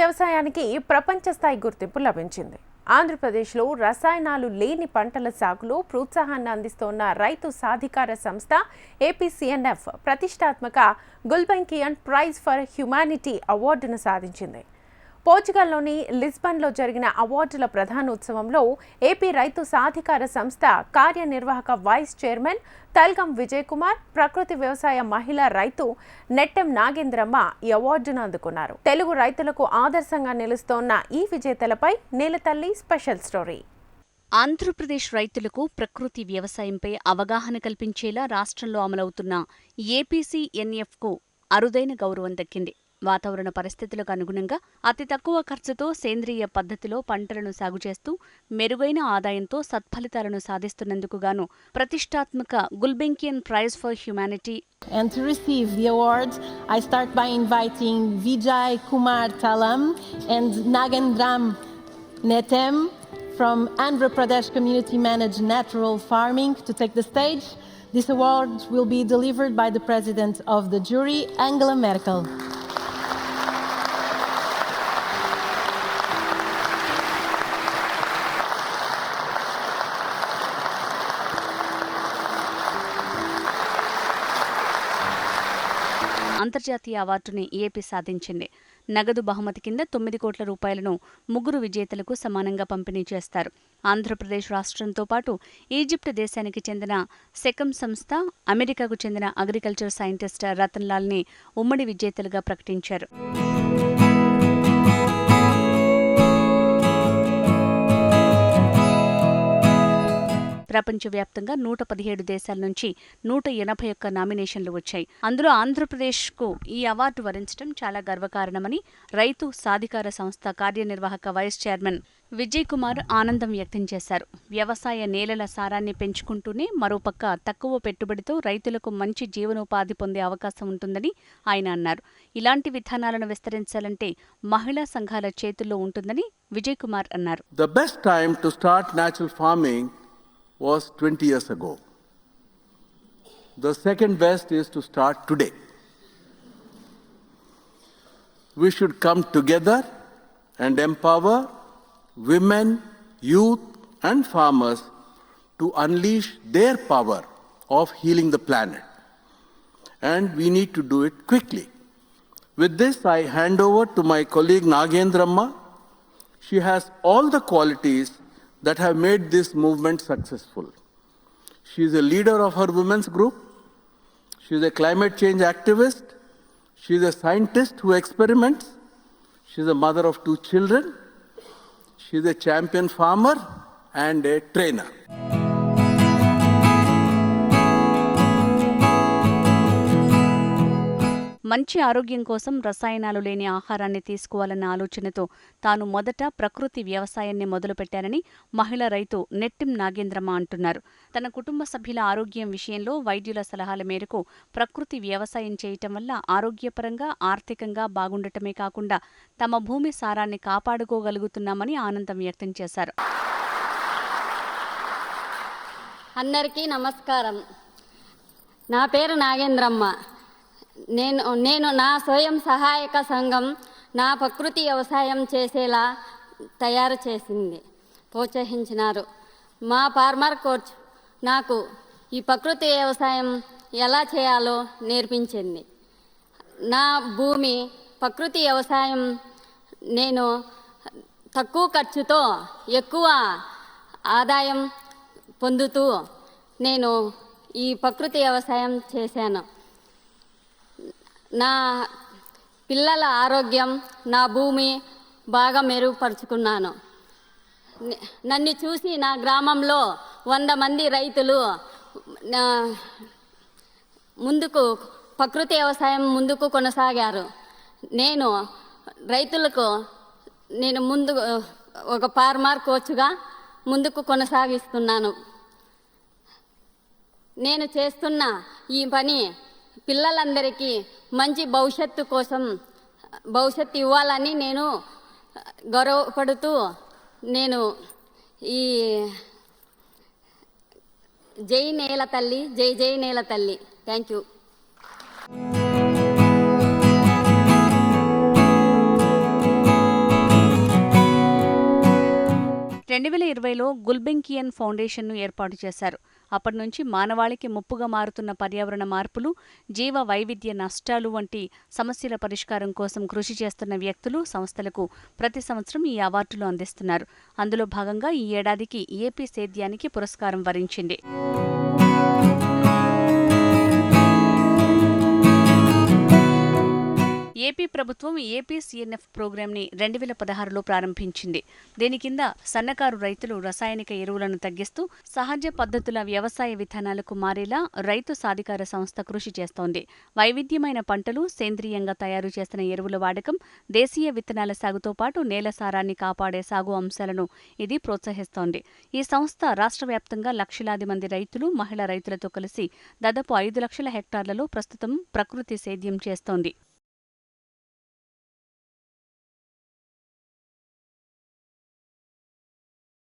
వ్యవసాయానికి ప్రపంచ స్థాయి గుర్తింపు లభించింది. ఆంధ్రప్రదేశ్లో రసాయనాలు లేని పంటల సాగులో ప్రోత్సాహాన్ని అందిస్తోన్న రైతు సాధికార సంస్థ ఏపీసీఎన్ఎఫ్ ప్రతిష్టాత్మక గుల్బెంకియన్ ప్రైజ్ ఫర్ హ్యుమానిటీ అవార్డును సాధించింది. పోర్చుగల్లోని లిస్బన్లో జరిగిన అవార్డుల ప్రధానోత్సవంలో ఏపీ రైతు సాధికార సంస్థ కార్యనిర్వాహక వైస్ చైర్మన్ తల్గం విజయ్ కుమార్ ప్రకృతి వ్యవసాయ మహిళా రైతు నెట్టెం నాగేంద్రమ్మ ఈ అవార్డును అందుకున్నారు. తెలుగు రైతులకు ఆదర్శంగా నిలుస్తోన్న ఈ విజేతలపై నేలతల్లి స్పెషల్ స్టోరీ. ఆంధ్రప్రదేశ్ రైతులకు ప్రకృతి వ్యవసాయంపై అవగాహన కల్పించేలా రాష్ట్రంలో అమలవుతున్న ఏపీసీఎన్ఎఫ్కు అరుదైన గౌరవం దక్కింది. వాతావరణ పరిస్థితులకు అనుగుణంగా అతి తక్కువ ఖర్చుతో సేంద్రియ పద్ధతిలో పంటలను సాగు చేస్తూ మెరుగైన ఆదాయంతో సత్ఫలితాలను సాధిస్తున్నందుకు గాను ప్రతిష్టాత్మక Gulbenkian prize for humanity And to receive the awards, I start by inviting Vijay Kumar Talam and Nagendram Netem from Andhra Pradesh Community Managed Natural Farming to take the stage. This award will be delivered by the President of the jury, Angela Merkel. అంతర్జాతీయ అవార్డుని AP సాధించింది. నగదు బహుమతి కింద తొమ్మిది కోట్ల రూపాయలను ముగ్గురు విజేతలకు సమానంగా పంపిణీ చేస్తారు. ఆంధ్రప్రదేశ్ రాష్ట్రంతో పాటు ఈజిప్ట్ దేశానికి చెందిన సెకమ్ సంస్థ అమెరికాకు చెందిన అగ్రికల్చర్ సైంటిస్ట్ రతన్లాల్ని ఉమ్మడి విజేతలుగా ప్రకటించారు. ప్రపంచవ్యాప్తంగా నూట పదిహేడు దేశాల నుంచి నూట ఎనభై ఒక్క నామినేషన్లు వచ్చాయి. అందులో ఆంధ్రప్రదేశ్కు ఈ అవార్డు వరించడం చాలా గర్వకారణమని రైతు సాధికార సంస్థ కార్యనిర్వాహక వైస్ చైర్మన్ విజయ్ కుమార్ ఆనందం వ్యక్తం చేశారు. వ్యవసాయ నేలల సారాన్ని పెంచుకుంటూనే మరోపక్క తక్కువ పెట్టుబడితో రైతులకు మంచి జీవనోపాధి పొందే అవకాశం ఉంటుందని ఆయన అన్నారు. ఇలాంటి విధానాలను విస్తరించాలంటే మహిళా సంఘాల చేతుల్లో ఉంటుందని విజయ్ కుమార్ అన్నారు. The best time to start natural farming was 20 years ago. The second best is to start today. We should come together and empower women, youth, and farmers to unleash their power of healing the planet. And we need to do it quickly. With this, I hand over to my colleague Nagendramma. She has all the qualities that have made this movement successful. She is a leader of her women's group. She is a climate change activist. She is a scientist who experiments. She is a mother of two children. She is a champion farmer and a trainer. మంచి ఆరోగ్యం కోసం రసాయనాలు లేని ఆహారాన్ని తీసుకోవాలన్న ఆలోచనతో తాను మొదట ప్రకృతి వ్యవసాయాన్ని మొదలుపెట్టానని మహిళ రైతు నెట్టిం నాగేంద్రమ్మ అంటున్నారు. తన కుటుంబ సభ్యుల ఆరోగ్యం విషయంలో వైద్యుల సలహాల మేరకు ప్రకృతి వ్యవసాయం చేయటం వల్ల ఆరోగ్యపరంగా ఆర్థికంగా బాగుండటమే కాకుండా తమ భూమి సారాన్ని కాపాడుకోగలుగుతున్నామని ఆనందం వ్యక్తం చేశారు. అందరికీ నమస్కారం. నా పేరు నాగేంద్రమ్మ. నేను నేను నా స్వయం సహాయక సంఘం నా ప్రకృతి వ్యవసాయం చేసేలా తయారు చేసింది. ప్రోత్సహించినారు. మా ఫార్మర్ కోచ్ నాకు ఈ ప్రకృతి వ్యవసాయం ఎలా చేయాలో నేర్పించింది. నా భూమి ప్రకృతి వ్యవసాయం నేను తక్కువ ఖర్చుతో ఎక్కువ ఆదాయం పొందుతూ నేను ఈ ప్రకృతి వ్యవసాయం చేశాను. నా పిల్లల ఆరోగ్యం నా భూమి బాగా మెరుగుపరుచుకున్నాను. నన్ను చూసి నా గ్రామంలో వంద మంది రైతులు నా- ముందుకు ప్రకృతి వ్యవసాయం ముందుకు కొనసాగారు. నేను రైతులకు నేను ముందు ఒక ఫార్మర్ కోచ్గా ముందుకు కొనసాగిస్తున్నాను. నేను చేస్తున్న ఈ పని పిల్లలందరికీ మంచి భవిష్యత్తు కోసం భవిష్యత్తు ఇవ్వాలని నేను గౌరవపడుతూ నేను ఈ జై నేల తల్లి జై జై నేల తల్లి. థ్యాంక్ యూ రెండు వేల ఇరవైలో గుల్బెంకియన్ ఫౌండేషన్ను ఏర్పాటు చేశారు. అప్పటి నుంచి మానవాళికి ముప్పుగా మారుతున్న పర్యావరణ మార్పులు జీవ వైవిధ్య నష్టాలు వంటి సమస్యల పరిష్కారం కోసం కృషి చేస్తున్న వ్యక్తులు సంస్థలకు ప్రతి సంవత్సరం ఈ అవార్డులు అందిస్తున్నారు. అందులో భాగంగా ఈ ఏడాదికి ఏపీ సేద్యానికి పురస్కారం వరించింది. ఏపీ ప్రభుత్వం ఏపీ సీఎన్ఎఫ్ ప్రోగ్రాంని రెండు వేల పదహారులో ప్రారంభించింది. దీని కింద సన్నకారు రైతులు రసాయనిక ఎరువులను తగ్గిస్తూ సహజ పద్ధతుల వ్యవసాయ విధానాలకు మారేలా రైతు సాధికార సంస్థ కృషి చేస్తోంది. వైవిధ్యమైన పంటలు సేంద్రియంగా తయారు చేసిన ఎరువుల వాడకం దేశీయ విత్తనాల సాగుతో పాటు నేల సారాన్ని కాపాడే సాగు అంశాలను ఇది ప్రోత్సహిస్తోంది. ఈ సంస్థ రాష్ట్ర వ్యాప్తంగా లక్షలాది మంది రైతులు మహిళా రైతులతో కలిసి దాదాపు ఐదు లక్షల హెక్టార్లలో ప్రస్తుతం ప్రకృతి సేద్యం చేస్తోంది.